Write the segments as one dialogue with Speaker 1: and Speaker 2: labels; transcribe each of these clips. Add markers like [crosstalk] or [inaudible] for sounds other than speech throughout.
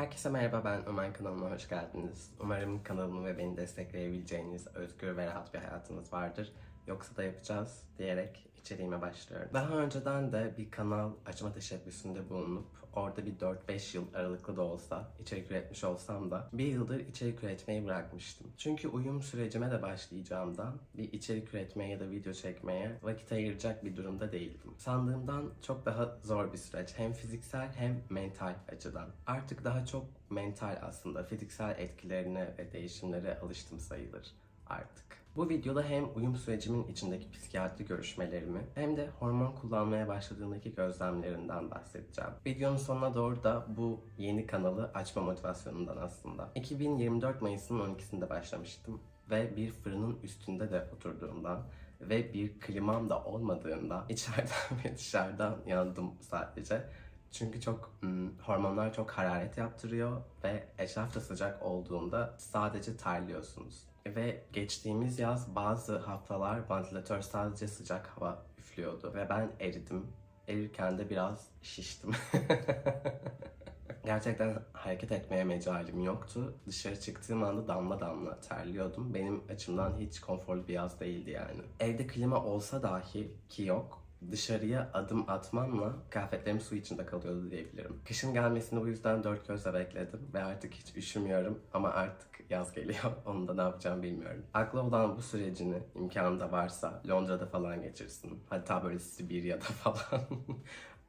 Speaker 1: Herkese merhaba ben Ömer kanalıma hoş geldiniz. Umarım kanalımı ve beni destekleyebileceğiniz özgür ve rahat bir hayatınız vardır. Yoksa da yapacağız diyerek içeriğime başlıyorum. Daha önceden de bir kanal açma teşebbüsünde bulunup orada bir 4-5 yıl aralıklı da olsa içerik üretmiş olsam da bir yıldır içerik üretmeyi bırakmıştım. Çünkü uyum sürecime de başlayacağımdan bir içerik üretmeye ya da video çekmeye vakit ayıracak bir durumda değildim. Sandığımdan çok daha zor bir süreç. Hem fiziksel hem mental açıdan. Artık daha çok mental aslında. Fiziksel etkilerine ve değişimlere alıştım sayılır artık. Bu videoda hem uyum sürecimin içindeki psikiyatri görüşmelerimi hem de hormon kullanmaya başladığındaki gözlemlerinden bahsedeceğim. Videonun sonuna doğru da bu yeni kanalı açma motivasyonundan aslında. 2024 Mayıs'ın 12'sinde başlamıştım ve bir fırının üstünde de oturduğumdan ve bir klimam da olmadığında içeriden ve dışarıdan yandım sadece. Çünkü çok hmm, hormonlar çok hararet yaptırıyor ve etraf da sıcak olduğunda sadece terliyorsunuz. Ve geçtiğimiz yaz bazı haftalar vantilatör sadece sıcak hava üflüyordu ve ben eridim. Erirken de biraz şiştim. [laughs] Gerçekten hareket etmeye mecalim yoktu. Dışarı çıktığım anda damla damla terliyordum. Benim açımdan hiç konforlu bir yaz değildi yani. Evde klima olsa dahi ki yok dışarıya adım atmamla kıyafetlerim su içinde kalıyordu diyebilirim. Kışın gelmesini bu yüzden dört gözle bekledim ve artık hiç üşümüyorum ama artık yaz geliyor. [laughs] Onu da ne yapacağım bilmiyorum. Aklı olan bu sürecini imkanı da varsa Londra'da falan geçirsin. Hatta böyle Sibirya'da [laughs] falan.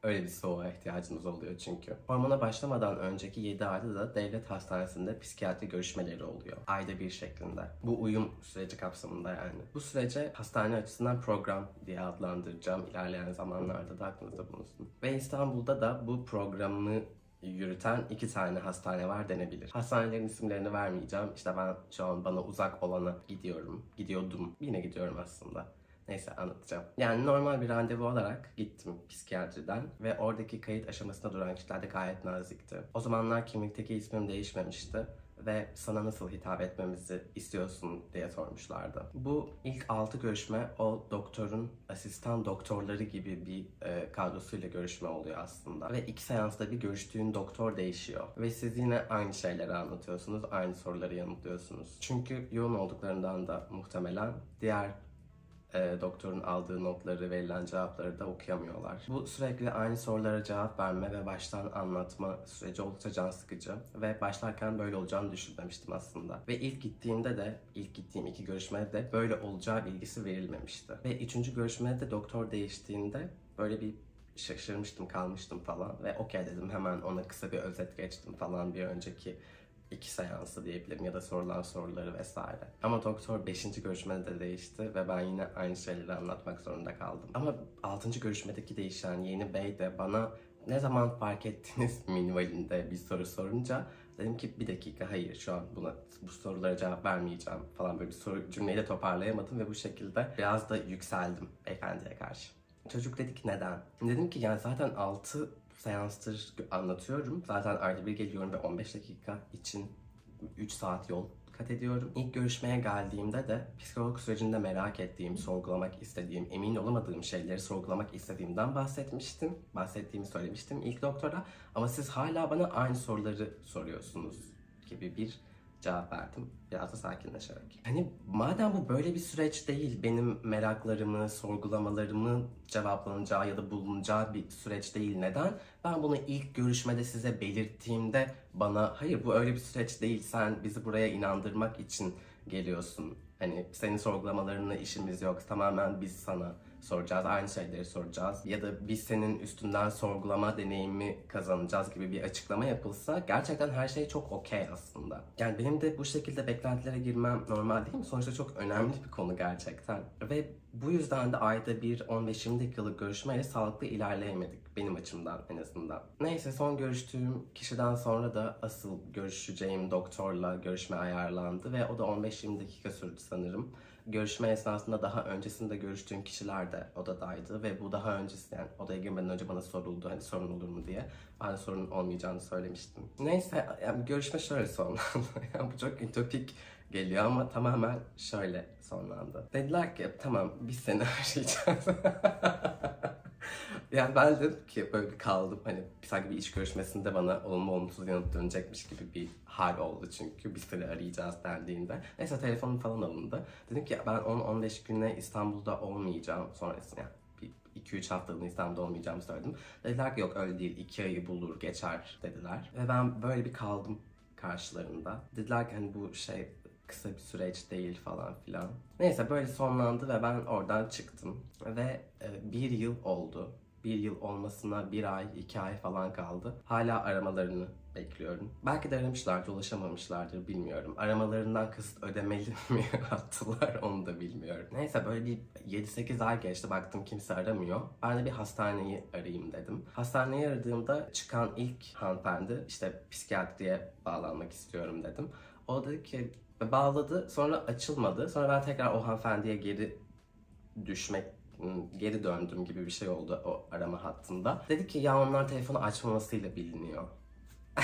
Speaker 1: Öyle bir soğuğa ihtiyacınız oluyor çünkü. Hormona başlamadan önceki 7 ayda da devlet hastanesinde psikiyatri görüşmeleri oluyor. Ayda bir şeklinde. Bu uyum süreci kapsamında yani. Bu sürece hastane açısından program diye adlandıracağım. İlerleyen zamanlarda da aklınızda bulunsun. Ve İstanbul'da da bu programı yürüten iki tane hastane var denebilir. Hastanelerin isimlerini vermeyeceğim. İşte ben şu an bana uzak olana gidiyorum. Gidiyordum. Yine gidiyorum aslında. Neyse anlatacağım. Yani normal bir randevu olarak gittim psikiyatriden ve oradaki kayıt aşamasında duran kişiler de gayet nazikti. O zamanlar kimlikteki ismim değişmemişti ve sana nasıl hitap etmemizi istiyorsun diye sormuşlardı. Bu ilk 6 görüşme o doktorun asistan doktorları gibi bir e, kadrosuyla görüşme oluyor aslında. Ve iki seansta bir görüştüğün doktor değişiyor. Ve siz yine aynı şeyleri anlatıyorsunuz, aynı soruları yanıtlıyorsunuz. Çünkü yoğun olduklarından da muhtemelen diğer e, doktorun aldığı notları, verilen cevapları da okuyamıyorlar. Bu sürekli aynı sorulara cevap verme ve baştan anlatma süreci oldukça can sıkıcı ve başlarken böyle olacağını düşünmemiştim aslında. Ve ilk gittiğimde de, ilk gittiğim iki görüşmede de böyle olacağı bilgisi verilmemişti. Ve üçüncü görüşmede de doktor değiştiğinde böyle bir şaşırmıştım, kalmıştım falan ve okey dedim hemen ona kısa bir özet geçtim falan bir önceki iki seansı diyebilirim ya da sorulan soruları vesaire. Ama doktor 5. görüşmede de değişti ve ben yine aynı şeyleri anlatmak zorunda kaldım. Ama 6. görüşmedeki değişen yeni bey de bana ne zaman fark ettiniz [laughs] minvalinde bir soru sorunca dedim ki bir dakika hayır şu an buna bu sorulara cevap vermeyeceğim falan böyle bir soru cümleyi de toparlayamadım ve bu şekilde biraz da yükseldim beyefendiye karşı. Çocuk dedi ki neden? Dedim ki yani zaten 6 seanstır anlatıyorum. Zaten ayda bir geliyorum ve 15 dakika için 3 saat yol kat ediyorum. İlk görüşmeye geldiğimde de psikolog sürecinde merak ettiğim, sorgulamak istediğim, emin olamadığım şeyleri sorgulamak istediğimden bahsetmiştim. Bahsettiğimi söylemiştim ilk doktora. Ama siz hala bana aynı soruları soruyorsunuz gibi bir cevap verdim. Biraz da sakinleşerek. Hani madem bu böyle bir süreç değil, benim meraklarımı, sorgulamalarımı cevaplanacağı ya da bulunacağı bir süreç değil. Neden? Ben bunu ilk görüşmede size belirttiğimde bana hayır bu öyle bir süreç değil, sen bizi buraya inandırmak için geliyorsun. Hani senin sorgulamalarına işimiz yok, tamamen biz sana soracağız, aynı şeyleri soracağız. Ya da biz senin üstünden sorgulama deneyimi kazanacağız gibi bir açıklama yapılsa gerçekten her şey çok okey aslında. Yani benim de bu şekilde beklentilere girmem normal değil mi? Sonuçta çok önemli bir konu gerçekten. Ve bu yüzden de ayda bir 15-20 dakikalık görüşmeyle sağlıklı ilerleyemedik benim açımdan en azından. Neyse son görüştüğüm kişiden sonra da asıl görüşeceğim doktorla görüşme ayarlandı ve o da 15-20 dakika sürdü sanırım. Görüşme esnasında daha öncesinde görüştüğüm kişiler de odadaydı ve bu daha öncesi yani odaya girmeden önce bana soruldu hani sorun olur mu diye. Ben sorun olmayacağını söylemiştim. Neyse yani görüşme şöyle sonlandı. [laughs] yani bu çok ütopik geliyor ama tamamen şöyle sonlandı. Dediler ki tamam biz seni [laughs] arayacağız. [laughs] [laughs] Yani ben dedim ki böyle kaldım hani sanki bir iş görüşmesinde bana olumlu olumsuz yanıt dönecekmiş gibi bir hal oldu çünkü bir süre arayacağız dendiğinde. Neyse telefonum falan alındı. Dedim ki ben 10-15 güne İstanbul'da olmayacağım sonrasında yani bir 2-3 haftalığına İstanbul'da olmayacağımı söyledim. Dediler ki yok öyle değil 2 ayı bulur geçer dediler. Ve ben böyle bir kaldım karşılarında. Dediler ki hani bu şey kısa bir süreç değil falan filan. Neyse böyle sonlandı ve ben oradan çıktım. Ve e, bir yıl oldu. Bir yıl olmasına bir ay, iki ay falan kaldı. Hala aramalarını bekliyorum. Belki de aramışlardı, ulaşamamışlardır bilmiyorum. Aramalarından kısıt ödemeli [laughs] mi attılar onu da bilmiyorum. Neyse böyle bir 7-8 ay geçti baktım kimse aramıyor. Ben de bir hastaneyi arayayım dedim. Hastaneyi aradığımda çıkan ilk hanımefendi işte psikiyatriye bağlanmak istiyorum dedim. O dedi ki bağladı sonra açılmadı. Sonra ben tekrar o hanımefendiye geri düşmek geri döndüm gibi bir şey oldu o arama hattında. Dedi ki ya onlar telefonu açmamasıyla biliniyor. [laughs]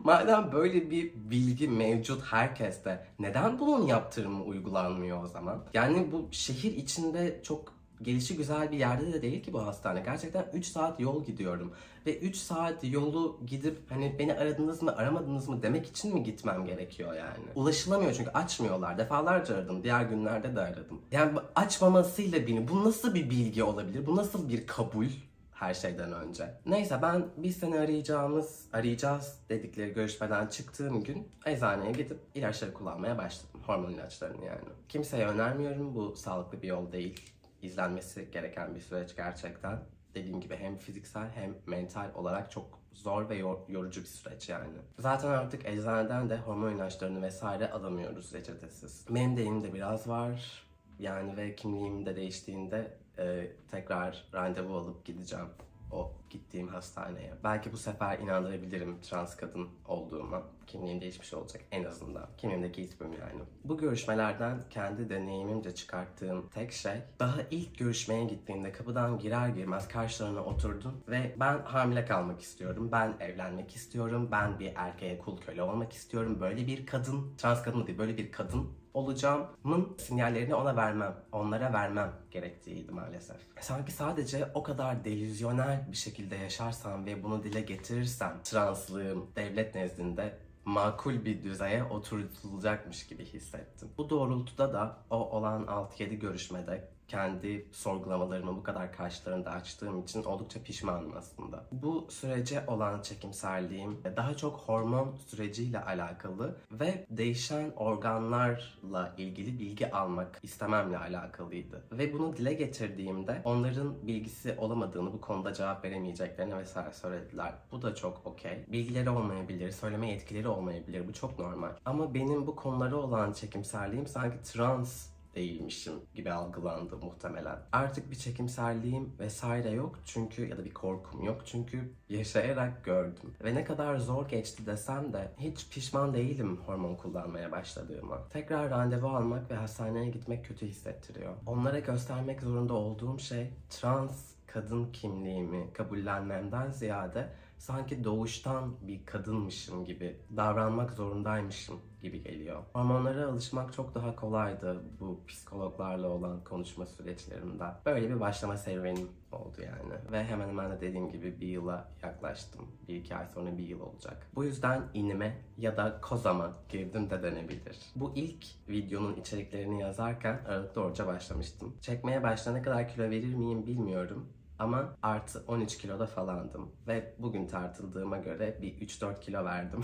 Speaker 1: Madem böyle bir bilgi mevcut herkeste neden bunun yaptırımı uygulanmıyor o zaman? Yani bu şehir içinde çok gelişi güzel bir yerde de değil ki bu hastane. Gerçekten 3 saat yol gidiyorum. Ve 3 saat yolu gidip hani beni aradınız mı aramadınız mı demek için mi gitmem gerekiyor yani? Ulaşılamıyor çünkü açmıyorlar. Defalarca aradım. Diğer günlerde de aradım. Yani açmamasıyla beni bu nasıl bir bilgi olabilir? Bu nasıl bir kabul? her şeyden önce. Neyse ben bir sene arayacağımız, arayacağız dedikleri görüşmeden çıktığım gün eczaneye gidip ilaçları kullanmaya başladım. Hormon ilaçlarını yani. Kimseye önermiyorum. Bu sağlıklı bir yol değil. İzlenmesi gereken bir süreç gerçekten. Dediğim gibi hem fiziksel hem mental olarak çok zor ve yor- yorucu bir süreç yani. Zaten artık eczaneden de hormon ilaçlarını vesaire alamıyoruz reçetesiz. Benim de biraz var. Yani ve kimliğim de değiştiğinde e, tekrar randevu alıp gideceğim o gittiğim hastaneye. Belki bu sefer inandırabilirim trans kadın olduğuma. Kimliğim değişmiş olacak en azından. Kimliğimdeki ismim yani. Bu görüşmelerden kendi deneyimimce çıkarttığım tek şey daha ilk görüşmeye gittiğinde kapıdan girer girmez karşılarına oturdun ve ben hamile kalmak istiyorum, ben evlenmek istiyorum, ben bir erkeğe kul köle olmak istiyorum. Böyle bir kadın, trans kadın değil böyle bir kadın olacağımın sinyallerini ona vermem, onlara vermem gerektiğiydi maalesef. Sanki sadece o kadar delüzyonel bir şekilde yaşarsam ve bunu dile getirirsem translığım devlet nezdinde makul bir düzeye oturtulacakmış gibi hissettim. Bu doğrultuda da o olan 6-7 görüşmede kendi sorgulamalarımı bu kadar karşılarında açtığım için oldukça pişmanım aslında. Bu sürece olan çekimserliğim daha çok hormon süreciyle alakalı ve değişen organlarla ilgili bilgi almak istememle alakalıydı. Ve bunu dile getirdiğimde onların bilgisi olamadığını, bu konuda cevap veremeyeceklerini vesaire söylediler. Bu da çok okey. Bilgileri olmayabilir, söyleme yetkileri olmayabilir. Bu çok normal. Ama benim bu konulara olan çekimserliğim sanki trans değilmişim gibi algılandı muhtemelen. Artık bir çekimserliğim vesaire yok çünkü ya da bir korkum yok çünkü yaşayarak gördüm. Ve ne kadar zor geçti desem de hiç pişman değilim hormon kullanmaya başladığıma. Tekrar randevu almak ve hastaneye gitmek kötü hissettiriyor. Onlara göstermek zorunda olduğum şey trans kadın kimliğimi kabullenmemden ziyade sanki doğuştan bir kadınmışım gibi davranmak zorundaymışım gibi geliyor. Hormonlara alışmak çok daha kolaydı bu psikologlarla olan konuşma süreçlerimde. Böyle bir başlama serüvenim oldu yani. Ve hemen hemen de dediğim gibi bir yıla yaklaştım. Bir iki ay sonra bir yıl olacak. Bu yüzden inime ya da kozama girdim de denebilir. Bu ilk videonun içeriklerini yazarken Aralık'ta oruca başlamıştım. Çekmeye başlayana kadar kilo verir miyim bilmiyorum. Ama artı 13 kiloda falandım. Ve bugün tartıldığıma göre bir 3-4 kilo verdim.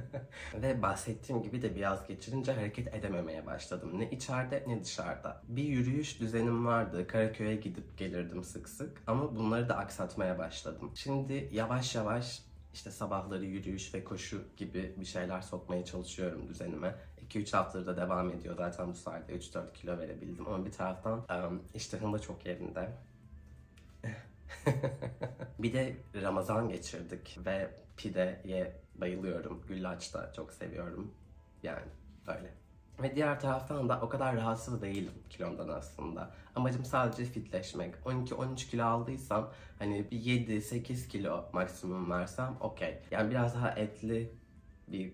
Speaker 1: [laughs] Ve bahsettiğim gibi de biraz geçirince hareket edememeye başladım. Ne içeride ne dışarıda. Bir yürüyüş düzenim vardı. Karaköy'e gidip gelirdim sık sık. Ama bunları da aksatmaya başladım. Şimdi yavaş yavaş işte sabahları yürüyüş ve koşu gibi bir şeyler sokmaya çalışıyorum düzenime. 2-3 haftadır da devam ediyor. Zaten bu sayede 3-4 kilo verebildim. Ama bir taraftan um, iştahım da çok yerinde. [laughs] bir de Ramazan geçirdik ve pideye bayılıyorum. Güllaç da çok seviyorum. Yani öyle. Ve diğer taraftan da o kadar rahatsız değilim kilomdan aslında. Amacım sadece fitleşmek. 12-13 kilo aldıysam hani bir 7-8 kilo maksimum versem okey. Yani biraz daha etli bir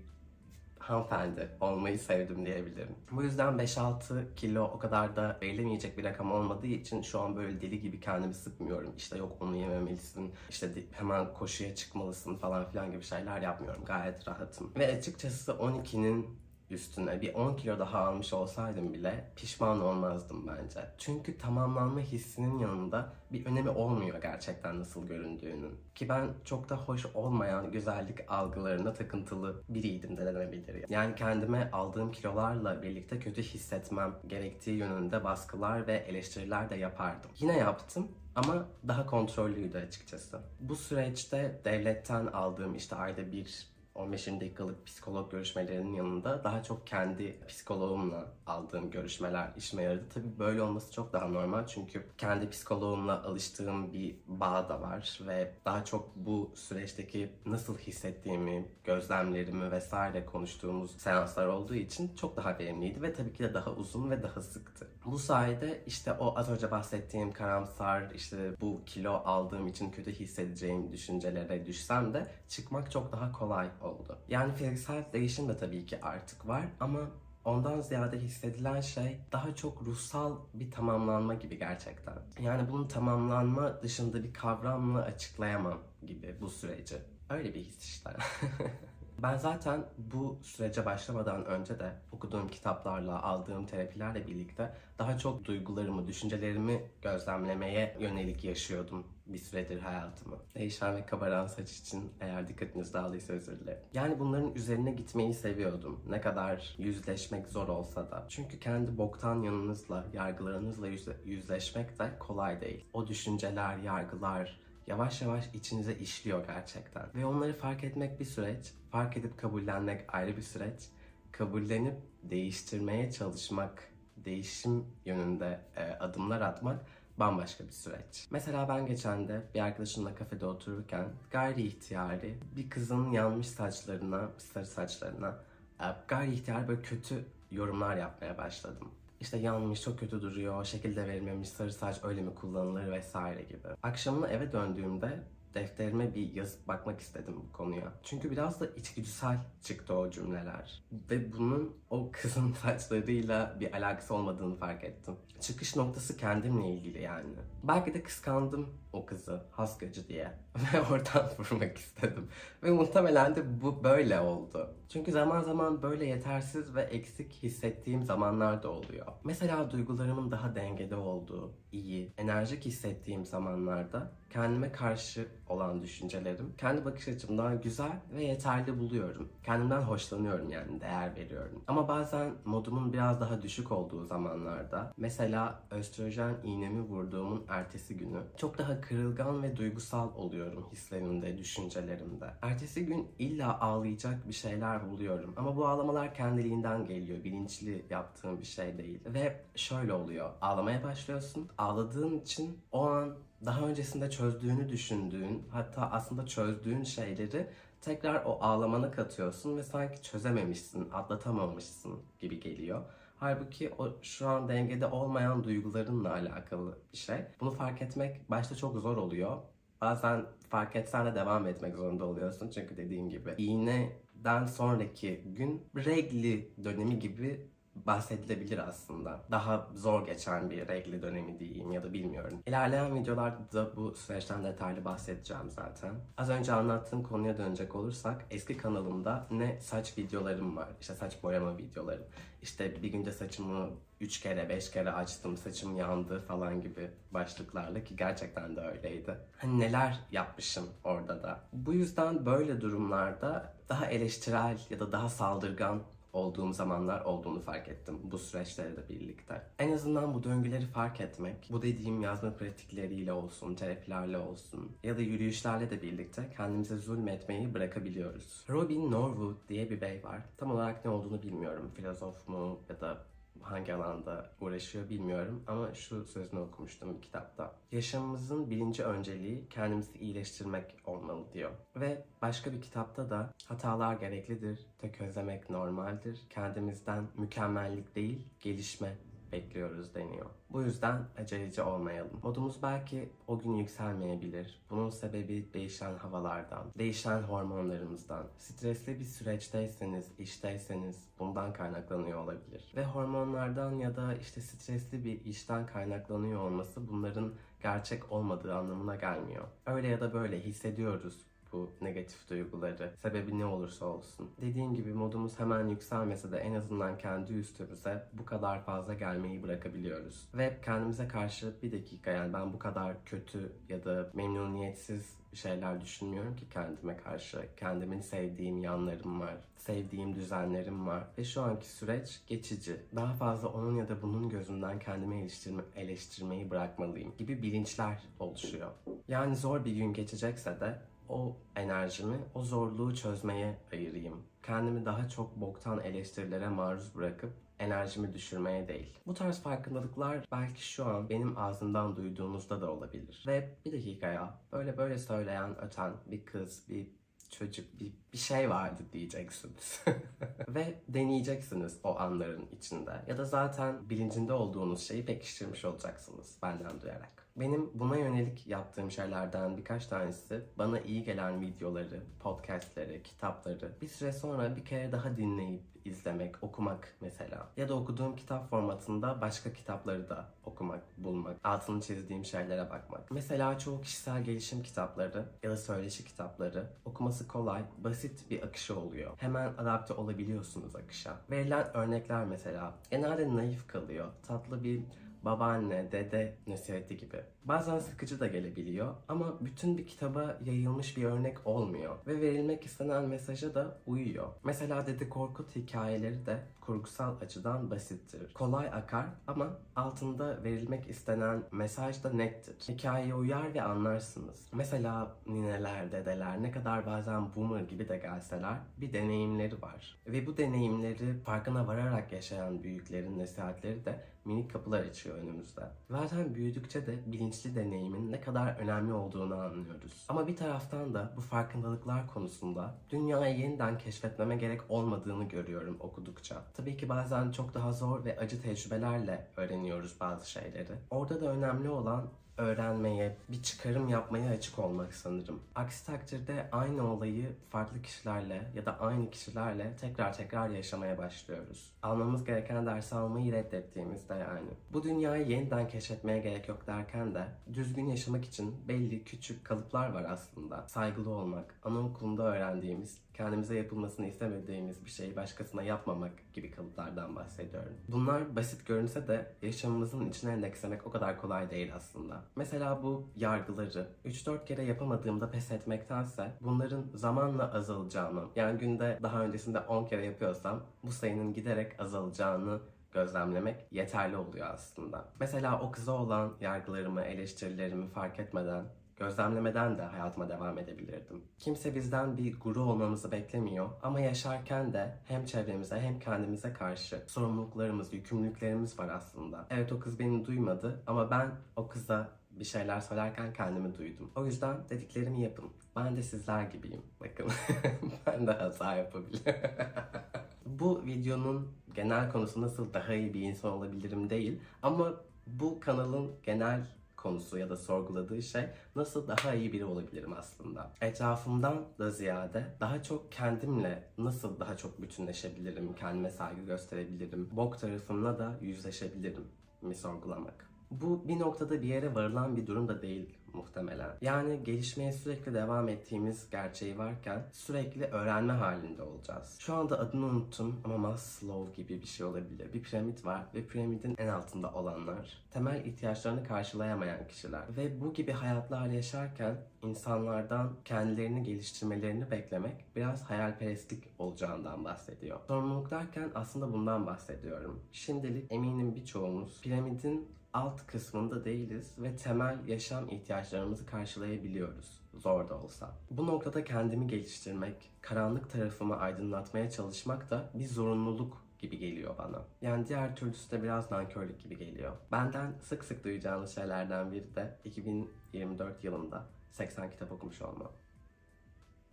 Speaker 1: hanımefendi olmayı sevdim diyebilirim. Bu yüzden 5-6 kilo o kadar da verilemeyecek bir rakam olmadığı için şu an böyle deli gibi kendimi sıkmıyorum. İşte yok onu yememelisin, işte hemen koşuya çıkmalısın falan filan gibi şeyler yapmıyorum. Gayet rahatım. Ve açıkçası 12'nin üstüne bir 10 kilo daha almış olsaydım bile pişman olmazdım bence. Çünkü tamamlanma hissinin yanında bir önemi olmuyor gerçekten nasıl göründüğünün. Ki ben çok da hoş olmayan güzellik algılarına takıntılı biriydim de denebilir. Yani kendime aldığım kilolarla birlikte kötü hissetmem gerektiği yönünde baskılar ve eleştiriler de yapardım. Yine yaptım ama daha kontrollüydü açıkçası. Bu süreçte devletten aldığım işte ayda bir 15 dakikalık psikolog görüşmelerinin yanında daha çok kendi psikoloğumla aldığım görüşmeler işime yaradı. Tabii böyle olması çok daha normal çünkü kendi psikoloğumla alıştığım bir bağ da var ve daha çok bu süreçteki nasıl hissettiğimi, gözlemlerimi vesaire konuştuğumuz seanslar olduğu için çok daha verimliydi ve tabii ki de daha uzun ve daha sıktı. Bu sayede işte o az önce bahsettiğim karamsar, işte bu kilo aldığım için kötü hissedeceğim düşüncelere düşsem de çıkmak çok daha kolay oldu. Yani fiziksel değişim de tabii ki artık var ama ondan ziyade hissedilen şey daha çok ruhsal bir tamamlanma gibi gerçekten. Yani bunu tamamlanma dışında bir kavramla açıklayamam gibi bu süreci. Öyle bir his işte. [laughs] Ben zaten bu sürece başlamadan önce de okuduğum kitaplarla, aldığım terapilerle birlikte daha çok duygularımı, düşüncelerimi gözlemlemeye yönelik yaşıyordum bir süredir hayatımı. Değişen ve kabaran saç için eğer dikkatiniz dağılıysa özür dilerim. Yani bunların üzerine gitmeyi seviyordum. Ne kadar yüzleşmek zor olsa da. Çünkü kendi boktan yanınızla, yargılarınızla yüzle- yüzleşmek de kolay değil. O düşünceler, yargılar, yavaş yavaş içinize işliyor gerçekten. Ve onları fark etmek bir süreç, fark edip kabullenmek ayrı bir süreç. Kabullenip değiştirmeye çalışmak, değişim yönünde e, adımlar atmak bambaşka bir süreç. Mesela ben geçen de bir arkadaşımla kafede otururken gayri ihtiyari bir kızın yanmış saçlarına, sarı saçlarına e, gayri ihtiyari böyle kötü yorumlar yapmaya başladım. İşte yanmış, çok kötü duruyor, şekilde verilmemiş, sarı saç öyle mi kullanılır vesaire gibi. Akşamına eve döndüğümde defterime bir yazıp bakmak istedim bu konuya. Çünkü biraz da içgüdüsel çıktı o cümleler. Ve bunun o kızın [laughs] saçlarıyla bir alakası olmadığını fark ettim. Çıkış noktası kendimle ilgili yani. Belki de kıskandım o kızı haskacı diye. [laughs] Ve oradan [laughs] vurmak istedim. Ve muhtemelen de bu böyle oldu. Çünkü zaman zaman böyle yetersiz ve eksik hissettiğim zamanlar da oluyor. Mesela duygularımın daha dengede olduğu, iyi, enerjik hissettiğim zamanlarda kendime karşı olan düşüncelerim kendi bakış açımdan güzel ve yeterli buluyorum. Kendimden hoşlanıyorum yani değer veriyorum. Ama bazen modumun biraz daha düşük olduğu zamanlarda mesela östrojen iğnemi vurduğumun ertesi günü çok daha kırılgan ve duygusal oluyorum hislerimde, düşüncelerimde. Ertesi gün illa ağlayacak bir şeyler buluyorum. Ama bu ağlamalar kendiliğinden geliyor. Bilinçli yaptığım bir şey değil. Ve şöyle oluyor. Ağlamaya başlıyorsun. Ağladığın için o an daha öncesinde çözdüğünü düşündüğün, hatta aslında çözdüğün şeyleri tekrar o ağlamana katıyorsun ve sanki çözememişsin, atlatamamışsın gibi geliyor. Halbuki o şu an dengede olmayan duygularınla alakalı bir şey. Bunu fark etmek başta çok zor oluyor. Bazen fark etsen de devam etmek zorunda oluyorsun. Çünkü dediğim gibi iğneden sonraki gün regli dönemi gibi bahsedilebilir aslında. Daha zor geçen bir regli dönemi diyeyim ya da bilmiyorum. İlerleyen videolarda bu süreçten detaylı bahsedeceğim zaten. Az önce anlattığım konuya dönecek olursak eski kanalımda ne saç videolarım var. İşte saç boyama videolarım. İşte bir günde saçımı 3 kere 5 kere açtım saçım yandı falan gibi başlıklarla ki gerçekten de öyleydi. Hani neler yapmışım orada da. Bu yüzden böyle durumlarda daha eleştirel ya da daha saldırgan olduğum zamanlar olduğunu fark ettim bu süreçlerle de birlikte. En azından bu döngüleri fark etmek, bu dediğim yazma pratikleriyle olsun, terapilerle olsun ya da yürüyüşlerle de birlikte kendimize zulmetmeyi bırakabiliyoruz. Robin Norwood diye bir bey var. Tam olarak ne olduğunu bilmiyorum. Filozof mu ya da hangi alanda uğraşıyor bilmiyorum ama şu sözünü okumuştum bir kitapta. Yaşamımızın birinci önceliği kendimizi iyileştirmek olmalı diyor. Ve başka bir kitapta da hatalar gereklidir, tökezlemek normaldir. Kendimizden mükemmellik değil, gelişme bekliyoruz deniyor. Bu yüzden aceleci olmayalım. Modumuz belki o gün yükselmeyebilir. Bunun sebebi değişen havalardan, değişen hormonlarımızdan. Stresli bir süreçteyseniz, işteyseniz bundan kaynaklanıyor olabilir. Ve hormonlardan ya da işte stresli bir işten kaynaklanıyor olması bunların gerçek olmadığı anlamına gelmiyor. Öyle ya da böyle hissediyoruz bu negatif duyguları. Sebebi ne olursa olsun. Dediğim gibi modumuz hemen yükselmese de en azından kendi üstümüze bu kadar fazla gelmeyi bırakabiliyoruz. Ve kendimize karşı bir dakika yani ben bu kadar kötü ya da memnuniyetsiz şeyler düşünmüyorum ki kendime karşı. Kendimin sevdiğim yanlarım var. Sevdiğim düzenlerim var. Ve şu anki süreç geçici. Daha fazla onun ya da bunun gözünden kendimi eleştirme, eleştirmeyi bırakmalıyım gibi bilinçler oluşuyor. Yani zor bir gün geçecekse de o enerjimi o zorluğu çözmeye ayırayım. Kendimi daha çok boktan eleştirilere maruz bırakıp enerjimi düşürmeye değil. Bu tarz farkındalıklar belki şu an benim ağzımdan duyduğunuzda da olabilir. Ve bir dakika ya böyle böyle söyleyen öten bir kız, bir çocuk, bir, bir şey vardı diyeceksiniz. [laughs] Ve deneyeceksiniz o anların içinde. Ya da zaten bilincinde olduğunuz şeyi pekiştirmiş olacaksınız benden duyarak. Benim buna yönelik yaptığım şeylerden birkaç tanesi bana iyi gelen videoları, podcastleri, kitapları bir süre sonra bir kere daha dinleyip izlemek, okumak mesela. Ya da okuduğum kitap formatında başka kitapları da okumak, bulmak, altını çizdiğim şeylere bakmak. Mesela çoğu kişisel gelişim kitapları ya da söyleşi kitapları okuması kolay, basit bir akışı oluyor. Hemen adapte olabiliyorsunuz akışa. Verilen örnekler mesela genelde naif kalıyor. Tatlı bir babaanne, dede nasihati gibi. Bazen sıkıcı da gelebiliyor ama bütün bir kitaba yayılmış bir örnek olmuyor ve verilmek istenen mesaja da uyuyor. Mesela Dede Korkut hikayeleri de kurgusal açıdan basittir. Kolay akar ama altında verilmek istenen mesaj da nettir. Hikayeye uyar ve anlarsınız. Mesela nineler, dedeler ne kadar bazen boomer gibi de gelseler bir deneyimleri var. Ve bu deneyimleri farkına vararak yaşayan büyüklerin nasihatleri de minik kapılar açıyor önümüzde. Zaten büyüdükçe de bilinçli deneyimin ne kadar önemli olduğunu anlıyoruz. Ama bir taraftan da bu farkındalıklar konusunda dünyayı yeniden keşfetmeme gerek olmadığını görüyorum okudukça. Tabii ki bazen çok daha zor ve acı tecrübelerle öğreniyoruz bazı şeyleri. Orada da önemli olan öğrenmeye, bir çıkarım yapmaya açık olmak sanırım. Aksi takdirde aynı olayı farklı kişilerle ya da aynı kişilerle tekrar tekrar yaşamaya başlıyoruz. Almamız gereken dersi almayı reddettiğimizde yani. Bu dünyayı yeniden keşfetmeye gerek yok derken de düzgün yaşamak için belli küçük kalıplar var aslında. Saygılı olmak, anaokulunda öğrendiğimiz, kendimize yapılmasını istemediğimiz bir şeyi başkasına yapmamak gibi kalıplardan bahsediyorum. Bunlar basit görünse de yaşamımızın içine endekslemek o kadar kolay değil aslında. Mesela bu yargıları 3-4 kere yapamadığımda pes etmektense bunların zamanla azalacağını, yani günde daha öncesinde 10 kere yapıyorsam bu sayının giderek azalacağını gözlemlemek yeterli oluyor aslında. Mesela o kıza olan yargılarımı, eleştirilerimi fark etmeden gözlemlemeden de hayatıma devam edebilirdim. Kimse bizden bir guru olmamızı beklemiyor ama yaşarken de hem çevremize hem kendimize karşı sorumluluklarımız, yükümlülüklerimiz var aslında. Evet o kız beni duymadı ama ben o kıza bir şeyler söylerken kendimi duydum. O yüzden dediklerimi yapın. Ben de sizler gibiyim. Bakın [laughs] ben de hata yapabilirim. [laughs] bu videonun genel konusu nasıl daha iyi bir insan olabilirim değil ama bu kanalın genel konusu ya da sorguladığı şey nasıl daha iyi biri olabilirim aslında. Etrafımdan da ziyade daha çok kendimle nasıl daha çok bütünleşebilirim, kendime saygı gösterebilirim, bok tarafımla da yüzleşebilirim mi sorgulamak. Bu bir noktada bir yere varılan bir durum da değil muhtemelen. Yani gelişmeye sürekli devam ettiğimiz gerçeği varken sürekli öğrenme halinde olacağız. Şu anda adını unuttum ama Maslow gibi bir şey olabilir. Bir piramit var ve piramidin en altında olanlar temel ihtiyaçlarını karşılayamayan kişiler. Ve bu gibi hayatlar yaşarken insanlardan kendilerini geliştirmelerini beklemek biraz hayalperestlik olacağından bahsediyor. Sorumluluk derken aslında bundan bahsediyorum. Şimdilik eminim birçoğumuz piramidin alt kısmında değiliz ve temel yaşam ihtiyaçlarımızı karşılayabiliyoruz zor da olsa. Bu noktada kendimi geliştirmek, karanlık tarafımı aydınlatmaya çalışmak da bir zorunluluk gibi geliyor bana. Yani diğer türlüsü de biraz nankörlük gibi geliyor. Benden sık sık duyacağınız şeylerden biri de 2024 yılında 80 kitap okumuş olmam.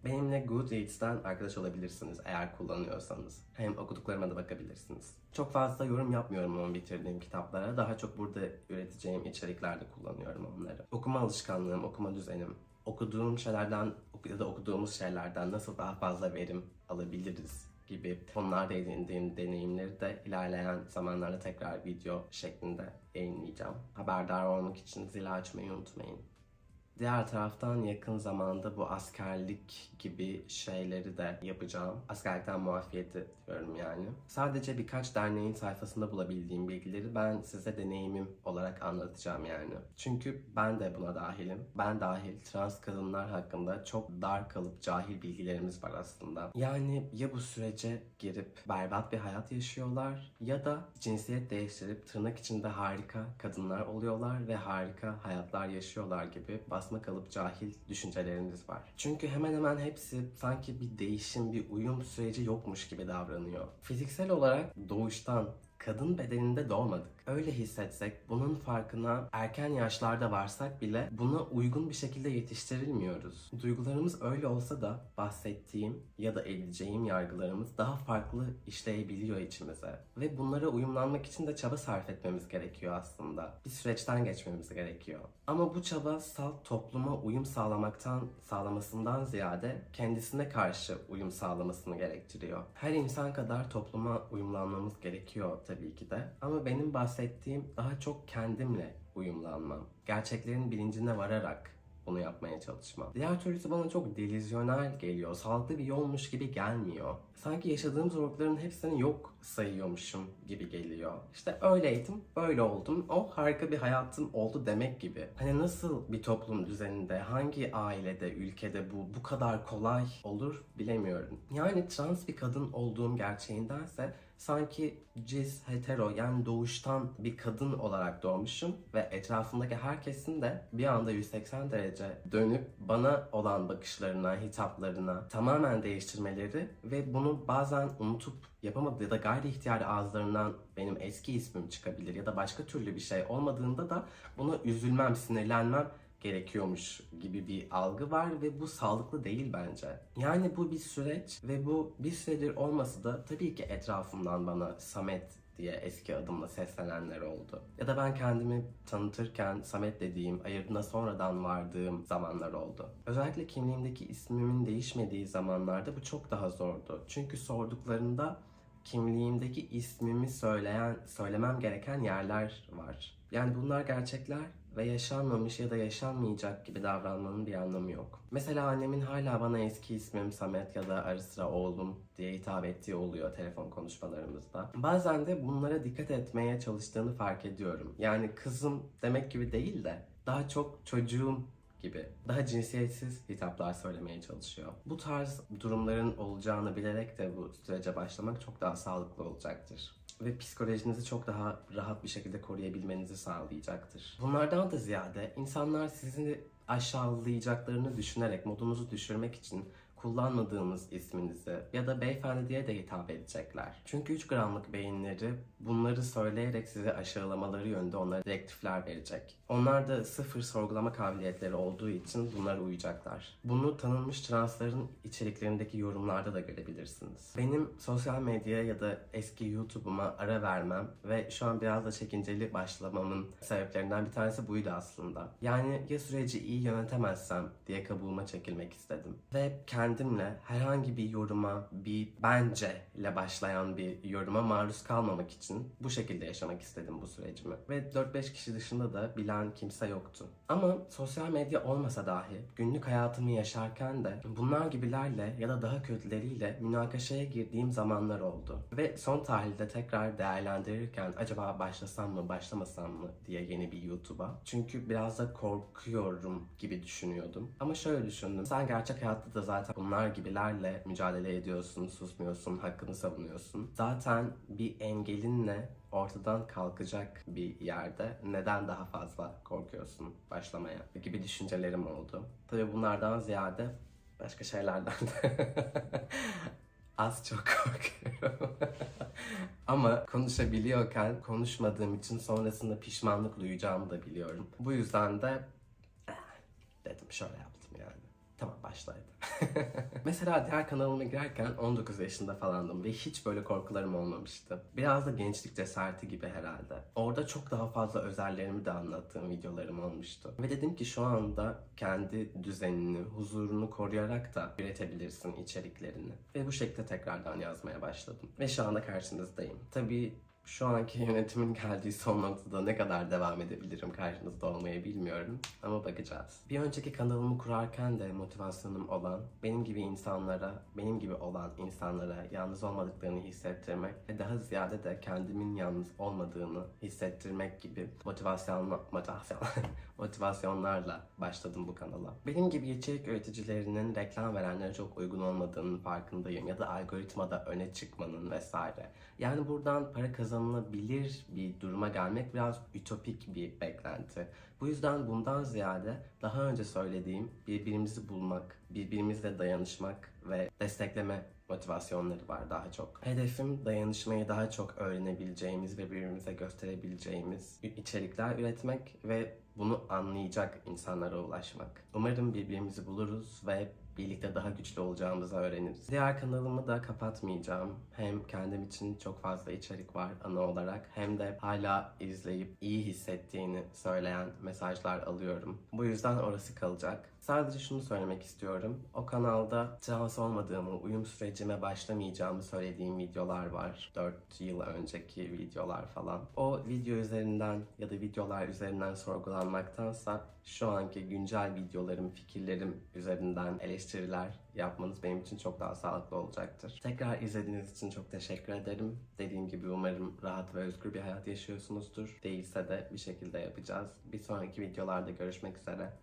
Speaker 1: Benimle Goodreads'ten arkadaş olabilirsiniz eğer kullanıyorsanız. Hem okuduklarıma da bakabilirsiniz. Çok fazla yorum yapmıyorum onun bitirdiğim kitaplara. Daha çok burada üreteceğim içeriklerde kullanıyorum onları. Okuma alışkanlığım, okuma düzenim, okuduğum şeylerden ya da okuduğumuz şeylerden nasıl daha fazla verim alabiliriz gibi konularda edindiğim deneyimleri de ilerleyen zamanlarda tekrar video şeklinde yayınlayacağım. Haberdar olmak için zil açmayı unutmayın. Diğer taraftan yakın zamanda bu askerlik gibi şeyleri de yapacağım. Askerlikten muafiyeti diyorum yani. Sadece birkaç derneğin sayfasında bulabildiğim bilgileri ben size deneyimim olarak anlatacağım yani. Çünkü ben de buna dahilim. Ben dahil trans kadınlar hakkında çok dar kalıp cahil bilgilerimiz var aslında. Yani ya bu sürece girip berbat bir hayat yaşıyorlar ya da cinsiyet değiştirip tırnak içinde harika kadınlar oluyorlar ve harika hayatlar yaşıyorlar gibi basma kalıp cahil düşüncelerimiz var. Çünkü hemen hemen hepsi sanki bir değişim, bir uyum süreci yokmuş gibi davranıyor. Fiziksel olarak doğuştan kadın bedeninde doğmadık. Öyle hissetsek, bunun farkına erken yaşlarda varsak bile buna uygun bir şekilde yetiştirilmiyoruz. Duygularımız öyle olsa da bahsettiğim ya da edeceğim yargılarımız daha farklı işleyebiliyor içimize. Ve bunlara uyumlanmak için de çaba sarf etmemiz gerekiyor aslında. Bir süreçten geçmemiz gerekiyor. Ama bu çaba salt topluma uyum sağlamaktan sağlamasından ziyade kendisine karşı uyum sağlamasını gerektiriyor. Her insan kadar topluma uyumlanmamız gerekiyor tabii ki de. Ama benim bahsettiğim daha çok kendimle uyumlanmam. Gerçeklerin bilincine vararak bunu yapmaya çalışmam. Diğer türlüsü bana çok delizyonel geliyor. Sağlıklı bir yolmuş gibi gelmiyor. Sanki yaşadığım zorlukların hepsini yok sayıyormuşum gibi geliyor. İşte öyleydim, böyle oldum. O harika bir hayatım oldu demek gibi. Hani nasıl bir toplum düzeninde, hangi ailede, ülkede bu bu kadar kolay olur bilemiyorum. Yani trans bir kadın olduğum gerçeğindense sanki cis hetero yani doğuştan bir kadın olarak doğmuşum ve etrafımdaki herkesin de bir anda 180 derece dönüp bana olan bakışlarına, hitaplarına tamamen değiştirmeleri ve bunu bazen unutup yapamadığı ya da gayri ihtiyari ağızlarından benim eski ismim çıkabilir ya da başka türlü bir şey olmadığında da buna üzülmem, sinirlenmem gerekiyormuş gibi bir algı var ve bu sağlıklı değil bence. Yani bu bir süreç ve bu bir süredir olması da tabii ki etrafımdan bana Samet diye eski adımla seslenenler oldu. Ya da ben kendimi tanıtırken Samet dediğim, ayırdına sonradan vardığım zamanlar oldu. Özellikle kimliğimdeki ismimin değişmediği zamanlarda bu çok daha zordu. Çünkü sorduklarında kimliğimdeki ismimi söyleyen, söylemem gereken yerler var. Yani bunlar gerçekler ve yaşanmamış ya da yaşanmayacak gibi davranmanın bir anlamı yok. Mesela annemin hala bana eski ismim Samet ya da ara sıra oğlum diye hitap ettiği oluyor telefon konuşmalarımızda. Bazen de bunlara dikkat etmeye çalıştığını fark ediyorum. Yani kızım demek gibi değil de daha çok çocuğum gibi daha cinsiyetsiz hitaplar söylemeye çalışıyor. Bu tarz durumların olacağını bilerek de bu sürece başlamak çok daha sağlıklı olacaktır ve psikolojinizi çok daha rahat bir şekilde koruyabilmenizi sağlayacaktır. Bunlardan da ziyade insanlar sizi aşağılayacaklarını düşünerek modunuzu düşürmek için kullanmadığınız isminizi ya da beyefendi diye de hitap edecekler. Çünkü 3 gramlık beyinleri bunları söyleyerek sizi aşağılamaları yönünde onlara direktifler verecek. Onlar da sıfır sorgulama kabiliyetleri olduğu için bunlara uyacaklar. Bunu tanınmış transların içeriklerindeki yorumlarda da görebilirsiniz. Benim sosyal medyaya ya da eski YouTube'uma ara vermem ve şu an biraz da çekinceli başlamamın sebeplerinden bir tanesi buydu aslında. Yani ya süreci iyi yönetemezsem diye kabuğuma çekilmek istedim. Ve kendimle herhangi bir yoruma, bir bence ile başlayan bir yoruma maruz kalmamak için bu şekilde yaşamak istedim bu sürecimi. Ve 4-5 kişi dışında da bilen kimse yoktu. Ama sosyal medya olmasa dahi günlük hayatımı yaşarken de bunlar gibilerle ya da daha kötüleriyle münakaşaya girdiğim zamanlar oldu. Ve son tahlilde tekrar değerlendirirken acaba başlasam mı başlamasam mı diye yeni bir YouTube'a. Çünkü biraz da korkuyorum gibi düşünüyordum. Ama şöyle düşündüm. Sen gerçek hayatta da zaten bunlar gibilerle mücadele ediyorsun, susmuyorsun, hakkını savunuyorsun. Zaten bir engelinle ortadan kalkacak bir yerde neden daha fazla korkuyorsun başlamaya gibi düşüncelerim oldu. Tabii bunlardan ziyade başka şeylerden de [laughs] az çok korkuyorum. [laughs] Ama konuşabiliyorken konuşmadığım için sonrasında pişmanlık duyacağımı da biliyorum. Bu yüzden de eh, dedim şöyle yani. Tamam başlaydı. [laughs] Mesela diğer kanalıma girerken 19 yaşında falandım ve hiç böyle korkularım olmamıştı. Biraz da gençlik cesareti gibi herhalde. Orada çok daha fazla özellerimi de anlattığım videolarım olmuştu. Ve dedim ki şu anda kendi düzenini, huzurunu koruyarak da üretebilirsin içeriklerini. Ve bu şekilde tekrardan yazmaya başladım. Ve şu anda karşınızdayım. Tabii şu anki yönetimin geldiği son noktada ne kadar devam edebilirim karşınızda olmayı bilmiyorum ama bakacağız. Bir önceki kanalımı kurarken de motivasyonum olan benim gibi insanlara, benim gibi olan insanlara yalnız olmadıklarını hissettirmek ve daha ziyade de kendimin yalnız olmadığını hissettirmek gibi motivasyon, motivasyon, motivasyonlarla başladım bu kanala. Benim gibi içerik üreticilerinin reklam verenlere çok uygun olmadığının farkındayım ya da algoritmada öne çıkmanın vesaire. Yani buradan para kazanılabilir bir duruma gelmek biraz ütopik bir beklenti. Bu yüzden bundan ziyade daha önce söylediğim birbirimizi bulmak, birbirimizle dayanışmak ve destekleme motivasyonları var daha çok. Hedefim dayanışmayı daha çok öğrenebileceğimiz ve birbirimize gösterebileceğimiz içerikler üretmek ve bunu anlayacak insanlara ulaşmak. Umarım birbirimizi buluruz ve birlikte daha güçlü olacağımızı öğreniriz. Diğer kanalımı da kapatmayacağım. Hem kendim için çok fazla içerik var ana olarak hem de hala izleyip iyi hissettiğini söyleyen mesajlar alıyorum. Bu yüzden orası kalacak. Sadece şunu söylemek istiyorum. O kanalda trans olmadığımı, uyum sürecime başlamayacağımı söylediğim videolar var. 4 yıl önceki videolar falan. O video üzerinden ya da videolar üzerinden sorgulanmaktansa şu anki güncel videolarım, fikirlerim üzerinden eleştiriler yapmanız benim için çok daha sağlıklı olacaktır. Tekrar izlediğiniz için çok teşekkür ederim. Dediğim gibi umarım rahat ve özgür bir hayat yaşıyorsunuzdur. Değilse de bir şekilde yapacağız. Bir sonraki videolarda görüşmek üzere.